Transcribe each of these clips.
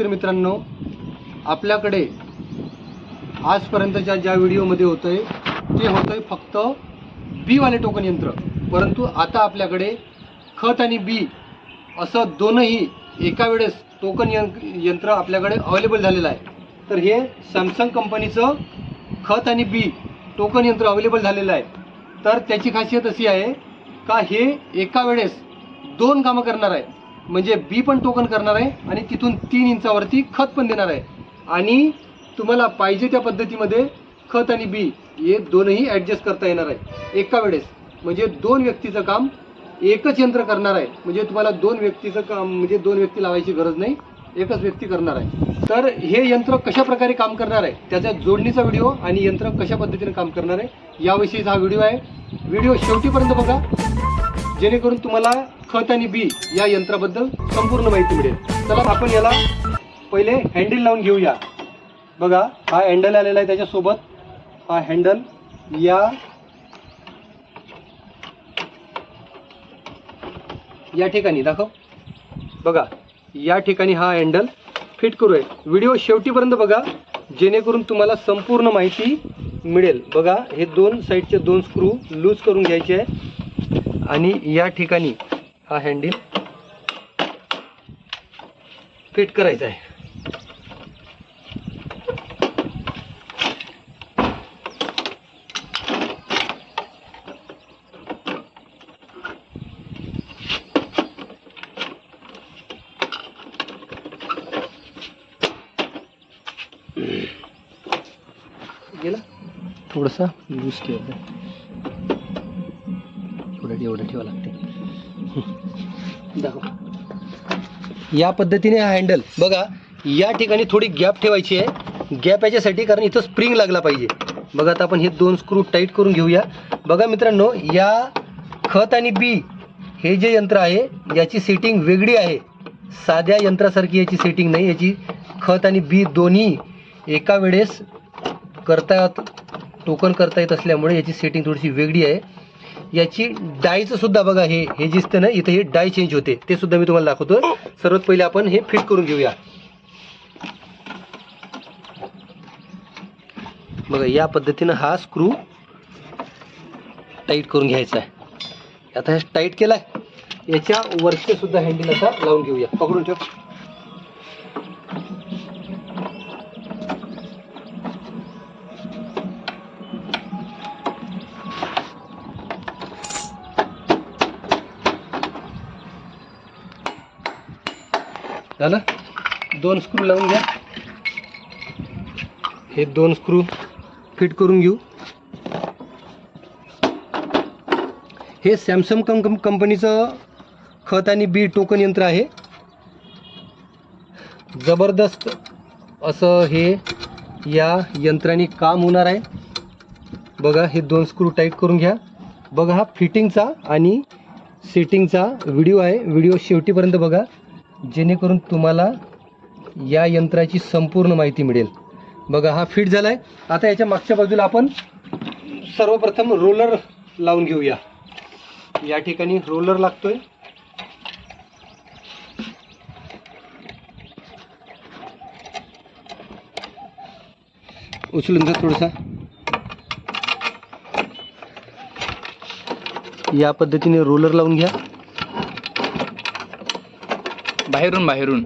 शेतकरी मित्रांनो. आपल्याकडे आजपर्यंतच्या ज्या व्हिडिओमध्ये होतंय ते होतंय फक्त बीवाले टोकन यंत्र. परंतु आता आपल्याकडे खत आणि बी असं दोनही एका वेळेस टोकन यंत्र आपल्याकडे अवेलेबल झालेलं आहे. तर हे सॅमसंग कंपनीचं खत आणि बी टोकन यंत्र अवेलेबल झालेलं आहे. तर त्याची खासियत अशी आहे का हे एका वेळेस दोन कामं करणार आहे. म्हणजे बी पण टोकन करणार आहे आणि तिथून तीन इंचावरती खत पण देणार आहे. आणि तुम्हाला पाहिजे त्या पद्धतीमध्ये खत आणि बी हे दोनही ॲडजस्ट करता येणार आहे. एका वेळेस. म्हणजे दोन व्यक्तीचं काम एकच यंत्र करणार आहे. म्हणजे तुम्हाला दोन व्यक्तीचं काम म्हणजे दोन व्यक्ती लावायची गरज नाही. एकच व्यक्ती करणार आहे. तर हे यंत्र कशा प्रकारे काम करणार आहे? त्याच्या जोडणीचा व्हिडिओ आणि यंत्र कशा पद्धतीने काम करणार आहे? याविषयीचा हा व्हिडिओ आहे. व्हिडिओ शेवटीपर्यंत बघा. जेणेकरून तुम्हाला खत आणि बी या यंत्राबद्दल संपूर्ण माहिती मिळेल. चला आपण याला पहिले हँडल लावून घेऊया. बघा हा हँडल आलेला आहे त्याच्यासोबत. हा हँडल या या ठिकाणी दाखव. बघा या ठिकाणी हा हँडल फिट करू आहे व्हिडिओ शेवटीपर्यंत बघा जेणेकरून तुम्हाला संपूर्ण माहिती मिळेल. बघा हे दोन साईडचे दोन स्क्रू लूज करून घ्यायचे आहे. आणि या ठिकाणी हा हँडल फिट करायचा आहे. गेला? थोडंसं लूज ठेवायचं थोडं एवढं ठेवावं लागते दाखव. या पद्धतीने हा हँडल बघा या ठिकाणी थोडी गॅप ठेवायची आहे. गॅप याच्यासाठी कारण इथं स्प्रिंग लागला पाहिजे. बघा आता आपण हे दोन स्क्रू टाईट करून घेऊया. बघा मित्रांनो या खत आणि बी हे जे यंत्र आहे याची सेटिंग वेगळी आहे. साध्या यंत्रासारखी याची सेटिंग नाही. याची खत आणि बी दोन्ही एका वेळेस करता टोकन करता येत असल्यामुळे याची सेटिंग थोडीशी वेगळी आहे. याची डायचं सुद्धा बघा हे हे दिसतं ना इथे हे डाय चेंज होते. ते सुद्धा मी तुम्हाला दाखवतो. सर्वात पहिले आपण हे फिट करून घेऊया. बघा या पद्धतीनं हा स्क्रू टाईट करून घ्यायचा आहे. आता हे टाईट केलाय. याच्या वरचे सुद्धा हँडल आता लावून घेऊया. पकडून ठेव. झालं? दोन स्क्रू लावून घ्या. हे दोन स्क्रू फिट करून घेऊ. हे सॅमसंग कंप कंपनीचं खत आणि बी टोकन यंत्र आहे. जबरदस्त असं हे या यंत्राने काम होणार आहे. बघा हे दोन स्क्रू टाईट करून घ्या. बघा हा फिटिंगचा आणि सेटिंगचा व्हिडिओ आहे. व्हिडिओ शेवटीपर्यंत बघा. जेणेकरून तुम्हाला या यंत्राची संपूर्ण माहिती मिळेल. बघा हा फिट झाला आहे आता याच्या मागच्या बाजूला आपण सर्वप्रथम रोलर लावून घेऊया. या ठिकाणी रोलर लागतोय. उचलून जा थोडासा. या पद्धतीने रोलर लावून घ्या. बाहेरून बाहेरून.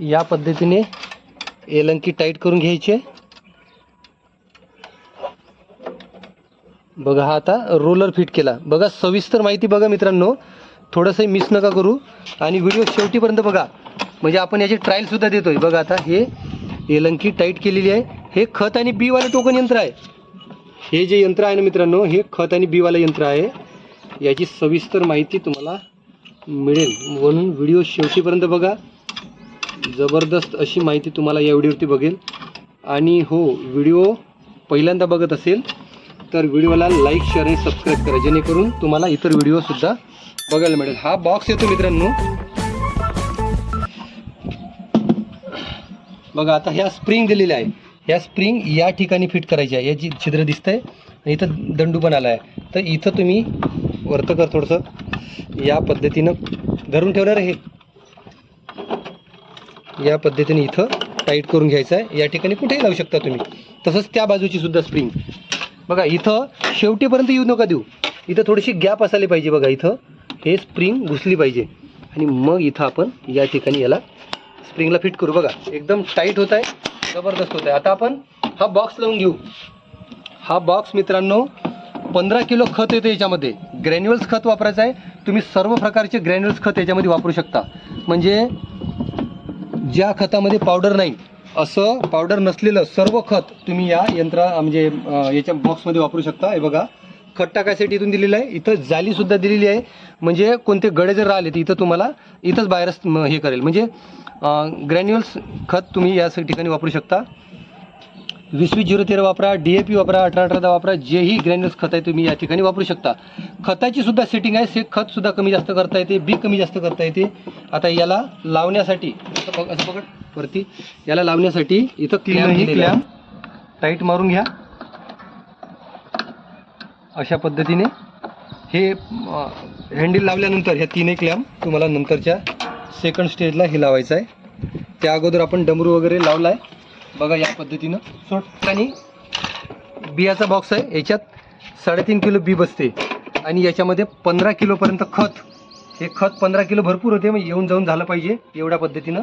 या पद्धतीने एलंकी टाईट करून घ्यायची. बघा हा आता रोलर फिट केला. बघा सविस्तर माहिती बघा मित्रांनो. थोडंसं मिस नका करू. आणि व्हिडिओ शेवटीपर्यंत बघा. म्हणजे आपण याची ट्रायलसुद्धा देतोय. बघा आता हे एलंकी टाईट केलेली आहे. हे खत आणि बीवालं टोकन यंत्र आहे. हे जे यंत्र आहे ना मित्रांनो हे खत आणि बीवालं यंत्र आहे. याची सविस्तर माहिती तुम्हाला मिळेल. म्हणून व्हिडिओ शेवटीपर्यंत बघा. जबरदस्त अशी माहिती तुम्हाला या व्हिडिओवरती बघेल. आणि हो व्हिडिओ पहिल्यांदा बघत असेल तर व्हिडिओला लाईक शेअर आणि सबस्क्राईब करा. जेणेकरून तुम्हाला इतर व्हिडिओसुद्धा बघायला मिळेल. हा बॉक्स येतो मित्रांनो. बघा आता ह्या स्प्रिंग दिलेल्या आहे. ह्या स्प्रिंग या ठिकाणी फिट करायची आहे. याची छिद्र दिसतंय. आणि इथं दंडू पण आला आहे तर इथं तुम्ही वरतं कर थोडंसं. या पद्धतीनं धरून ठेवणार हे या पद्धतीने इथं टाईट करून घ्यायचं आहे. या ठिकाणी कुठेही लावू शकता तुम्ही. तसंच त्या बाजूची सुद्धा स्प्रिंग बघा इथं शेवटीपर्यंत येऊ नका देऊ. इथं थोडीशी गॅप असायला पाहिजे बघा इथं. हे स्प्रिंग घुसली पाहिजे. आणि मग इथं आपण या ठिकाणी याला स्प्रिंगला फिट करू. बघा एकदम टाईट होत आहे जबरदस्त होत आहे आता आपण हा बॉक्स लावून घेऊ. हा बॉक्स मित्रांनो पंधरा किलो खत येतं याच्यामध्ये. ग्रॅन्युअल्स खत वापरायचं आहे. तुम्ही सर्व प्रकारचे ग्रॅन्युअल्स खत याच्यामध्ये वापरू शकता. म्हणजे ज्या खतामध्ये पावडर नाही असं पावडर नसलेलं सर्व खत तुम्ही या यंत्रा म्हणजे याच्या बॉक्समध्ये वापरू शकता. हे बघा खत टाकायसाठी इथून दिलेलं आहे. इथं जालीसुद्धा दिलेली आहे. म्हणजे कोणते गडे जर राहिले तर इथं तुम्हाला इथंच बाहेरच हे करेल. म्हणजे ग्रॅन्युअल्स खत तुम्ही या ठिकाणी वापरू शकता. वीस वीस झिरो तेरा वापरा डी ए पी वापरा अठरा अठरा दहा वापरा जेही ग्रॅन्युअल्स खत आहे तुम्ही या ठिकाणी वापरू शकता. खताची सुद्धा सेटिंग आहे से खतसुद्धा कमी जास्त करता येते बी कमी जास्त करता येते. आता याला लावण्यासाठी असं पकड वरती. याला लावण्यासाठी इथं क्लॅम clamp टाईट मारून घ्या. अशा पद्धतीने. हे हँडल लावल्यानंतर ह्या तीनही क्लॅम्प तुम्हाला नंतरच्या सेकंड स्टेजला हे लावायचं आहे. त्या अगोदर आपण डमरू वगैरे लावला आहे बघा या पद्धतीनं. सोड. आणि बियाचा बॉक्स आहे याच्यात साडेतीन किलो बी बसते. आणि याच्यामध्ये पंधरा किलोपर्यंत खत. हे खत पंधरा किलो भरपूर होते मग येऊन जाऊन झालं पाहिजे एवढ्या पद्धतीनं.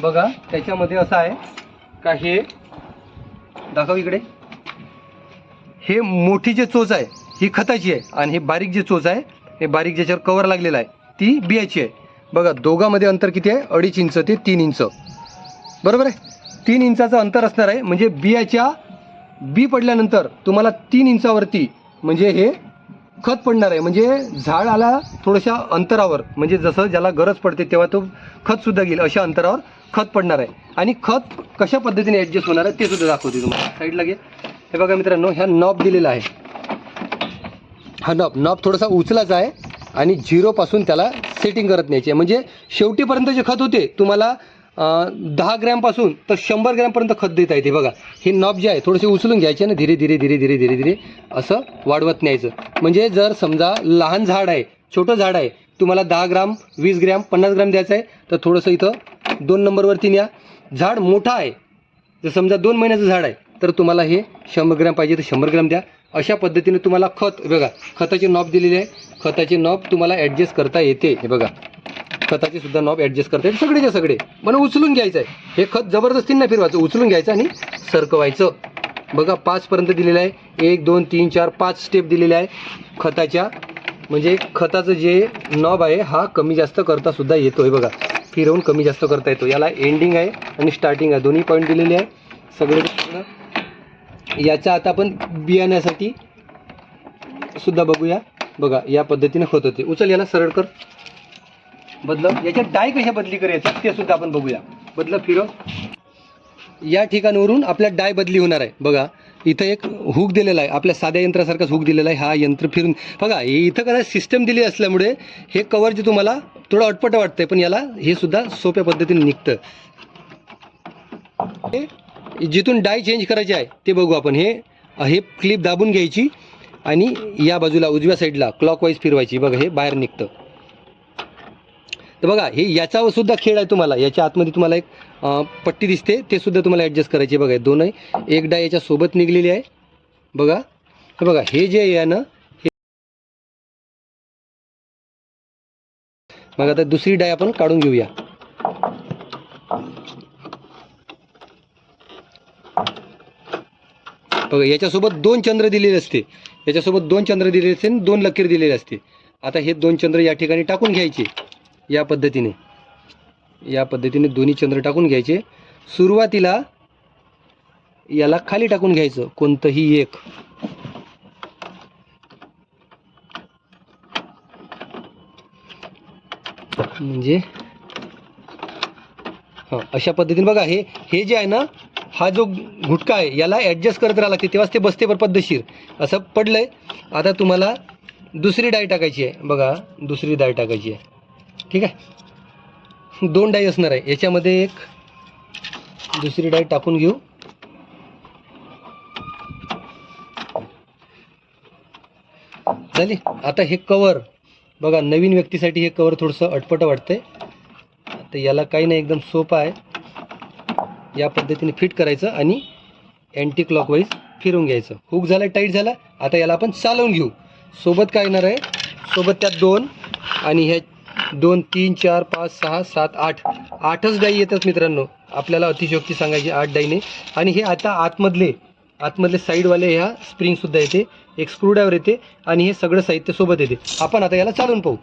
बघा त्याच्यामध्ये असं आहे का हे? दाखव इकडे. हे मोठी जे चोच आहे ही खताची आहे. आणि हे बारीक जे चोच आहे हे बारीक ज्याच्यावर कवर लागलेलं आहे ती बियाची आहे. बघा दोघांमध्ये अंतर किती आहे? अडीच इंच ते तीन इंच. बरोबर आहे? तीन इंचाचं अंतर असणार आहे. म्हणजे बियाच्या बी पडल्यानंतर तुम्हाला तीन इंचावरती म्हणजे हे खत पडणार आहे. म्हणजे झाड आला थोड्याशा अंतरावर. म्हणजे जसं ज्याला गरज पडते तेव्हा तो खतसुद्धा घेईल. अशा अंतरावर खत पडणार आहे. आणि खत कशा पद्धतीने ॲडजस्ट होणार आहे ते सुद्धा दाखवते तुम्हाला. साईडला घे. हे बघा मित्रांनो ह्या नॉब दिलेला आहे. हा नॉब नॉब थोडासा उचलाचा आहे आणि झिरोपासून त्याला सेटिंग करत न्यायची आहे. म्हणजे शेवटीपर्यंत जे खत होते तुम्हाला दहा ग्रॅमपासून तर शंभर ग्रॅमपर्यंत खत देता येते. बघा हे नॉब जे आहे थोडेसे उचलून घ्यायचे ना धीरे धीरे धीरे धीरे धीरे धीरे असं वाढवत न्यायचं. म्हणजे जर समजा लहान झाड आहे छोटं झाड आहे तुम्हाला दहा ग्राम वीस ग्रॅम पन्नास ग्रॅम द्यायचं आहे तर थोडंसं इथं दोन नंबरवरती न्या. झाड मोठं आहे जर समजा दोन महिन्याचं झाड आहे तर तुम्हाला हे शंभर ग्रॅम पाहिजे तर शंभर ग्रॅम द्या. अशा पद्धतीने तुम्हाला खत बघा खताची नॉब दिलेली आहे. खताची नॉब तुम्हाला ॲडजस्ट करता येते हे बघा. खताची सुद्धा नॉब ॲडजस्ट करता. येईल सगळेच्या सगळे. मला उचलून घ्यायचं आहे हे खत जबरदस्ती नाही फिरवायचं. उचलून घ्यायचं आणि सरकवायचं. बघा पाचपर्यंत दिलेलं आहे. एक दोन तीन चार पाच स्टेप दिलेले आहे खताच्या. म्हणजे खताचं जे नॉब आहे हा कमी जास्त करता सुद्धा येतो आहे बघा. फिरवून कमी जास्त करता येतो याला एंडिंग आहे आणि स्टार्टिंग आहे. दोन्ही पॉईंट दिलेले आहे. सगळे याचा आता आपण बियाण्यासाठी सुद्धा बघूया. बघा या पद्धतीने होत होते. उचल याला सरळ कर. बदल. याच्या डाय कशा बदली करायच्या ते सुद्धा आपण बघूया. बदल फिरव. या ठिकाणावरून आपल्या डाय बदली होणार आहे. बघा इथं एक हुक दिलेला आहे. आपल्या साध्या यंत्रासारखाच हुक दिलेला आहे. हा यंत्र फिरून बघा हे इथं कदा सिस्टम दिली असल्यामुळे हे कवर जे तुम्हाला थोडं अटपट वाटतंय पण याला हे सुद्धा सोप्या पद्धतीने निघतं. जिथून डाय चेंज करायचे आहे ते बघू आपण. हे हे क्लिप दाबून घ्यायची आणि या बाजूला उजव्या साईडला क्लॉकवाईज फिरवायची. बघा हे बाहेर निघतं. तर बघा हे याच्यावर सुद्धा खेळ आहे तुम्हाला. याच्या आतमध्ये तुम्हाला एक पट्टी दिसते. ते सुद्धा तुम्हाला ॲडजस्ट करायचे बघा दोन दोनही एक डाय याच्या सोबत निघलेली आहे. बघा. हे बघा हे जे आहे ना हे मग आता दुसरी डाय आपण काढून घेऊया. बघा याच्यासोबत दोन चंद्र दिलेले असते. याच्यासोबत दोन चंद्र दिलेले असते आणि दोन लकीर दिलेले असते. आता हे दोन चंद्र या ठिकाणी टाकून घ्यायचे. या पद्धतीने. या पद्धतीने दोन्ही चंद्र टाकून घ्यायचे. सुरुवातीला याला खाली टाकून घ्यायचं कोणतंही एक. म्हणजे हां अशा पद्धतीने बघा हे हे जे आहे ना हा जो घुटका आहे याला ॲडजस्ट करत राहावं लागते तेव्हाच ते बसते बरं पद्धतशीर. असं पडलं आहे आता तुम्हाला दुसरी डाय टाकायची आहे. बघा दुसरी डाय टाकायची आहे. ठीक आहे. दोन डाई असणार आहे. याच्यामध्ये एक दुसरी डाई टाकून घेऊ. झाली? आता हे कवर बघा नवीन व्यक्तीसाठी हे कवर थोडंसं अटपट वाटतंय. तर याला काही नाही एकदम सोपं आहे. या पद्धतीने फिट करायचं आणि अँटी क्लॉकवाईज फिरून घ्यायचं. हुक झालं टाईट झाला आता याला आपण चालवून घेऊ. सोबत काय येणार आहे? सोबत त्यात दोन आणि ह्या दोन तीन चार पाच सहा सात आठ. आठच डाई येतात मित्रांनो. आपल्याला अतिशयोक्ती सांगायची आठ डाईने. आणि हे आता आतमधले आतमधले साईडवाले ह्या स्प्रिंगसुद्धा येते. एक स्क्रूड्रायव्हर येते आणि हे सगळं साहित्य सोबत येते. आपण आता याला चालून पाहू.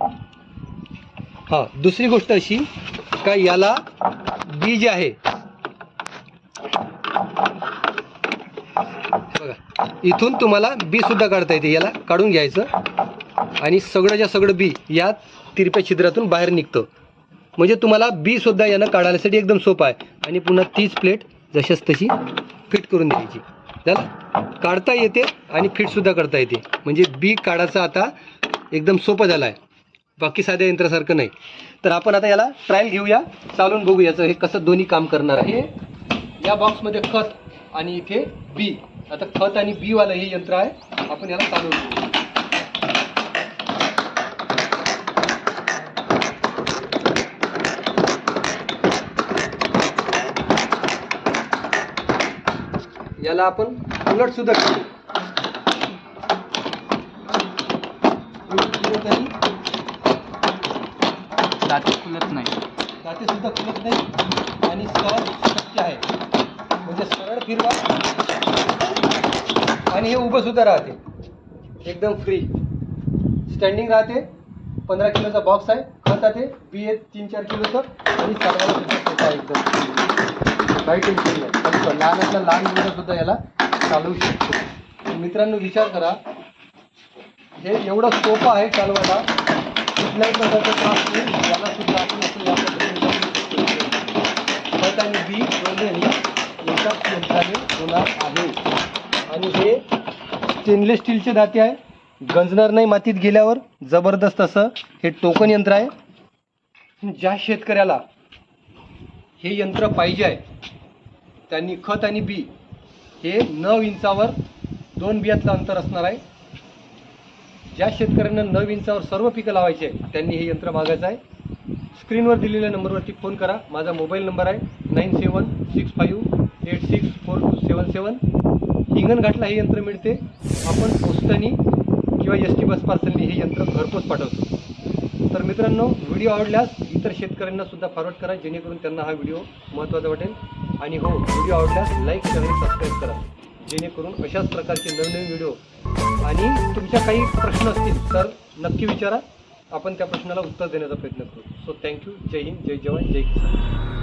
हां दुसरी गोष्ट अशी का याला बी जे आहे. बघा इथून तुम्हाला बी सुद्धा काढता येते. याला काढून घ्यायचं. आणि सगळंच्या सगळं बी या तिरप्या छिद्रातून बाहेर निघतं. म्हणजे तुम्हाला बी सुद्धा यानं काढण्यासाठी एकदम सोपं आहे. आणि पुन्हा तीच प्लेट जशाच तशी फिट करून द्यायची. झालं? काढता येते आणि फिटसुद्धा करता येते. म्हणजे बी काढायचं आता एकदम सोपं झालं आहे. बाकी साध्या यंत्रासारखं नाही. तर आपण आता याला ट्रायल घेऊया. चालून बघू याचं हे कसं दोन्ही काम करणार आहे. या बॉक्समध्ये खत आणि इथे बी. आता खत आणि बीवालं हे यंत्र आहे. आपण याला चालवून घेऊ याला आपण उलट सुद्धा करू. दाते खुलत नाही. दाते सुद्धा खुलत नाही आणि सहज शक्य आहे. म्हणजे सरळ फिरवा. आणि हे उभं सुद्धा राहते. एकदम फ्री स्टँडिंग राहते. पंधरा किलोचा बॉक्स आहे. खत आहे बी आहे तीन चार किलोचं आणि सुद्धा आहे एकदम काही टेन्शन नाही. फक्त लहानातला लहान मुलं सुद्धा याला चालवू शकतो. मित्रांनो विचार करा. हे एवढं सोपं आहे चालवायला. कुठल्याही प्रकारचा त्रास नाही. याला सुद्धा आपण असं या पद्धतीने आणि बी दोन्ही एकाच यंत्राने होणार आहे. आणि हे स्टेनलेस स्टीलचे दाते आहे. गंजणार नाही मातीत गेल्यावर. जबरदस्त असं हे टोकन यंत्र आहे. ज्या शेतकऱ्याला हे यंत्र पाहिजे आहे. त्यांनी खत आणि बी हे नऊ इंचावर दोन बियातलं अंतर असणार आहे. ज्या शेतकऱ्यांना नऊ इंचावर सर्व पिकं लावायचे आहे त्यांनी हे यंत्र मागायचं आहे. स्क्रीनवर दिलेल्या नंबरवरती फोन करा. माझा मोबाईल नंबर आहे nine seven six five eight six four two seven seven. हिंगणघाटला हे यंत्र मिळते. आपण पोस्टानी किंवा एस टी बस पार्सलनी हे यंत्र घरपोच पाठवतो. तर मित्रांनो व्हिडिओ आवडल्यास इतर शेतकऱ्यांना सुद्धा फॉरवर्ड करा जेणेकरून त्यांना हा व्हिडिओ महत्त्वाचा वाटेल. आणि हो व्हिडिओ आवडल्यास लाईक करा आणि सबस्क्राईब करा. जेणेकरून अशाच प्रकारचे नवनवीन व्हिडिओ आणि तुमच्या काही प्रश्न असतील तर नक्की विचारा. आपण त्या प्रश्नाला उत्तर देण्याचा प्रयत्न करू. सो थँक्यू जय हिंद जय जवान जय किसान.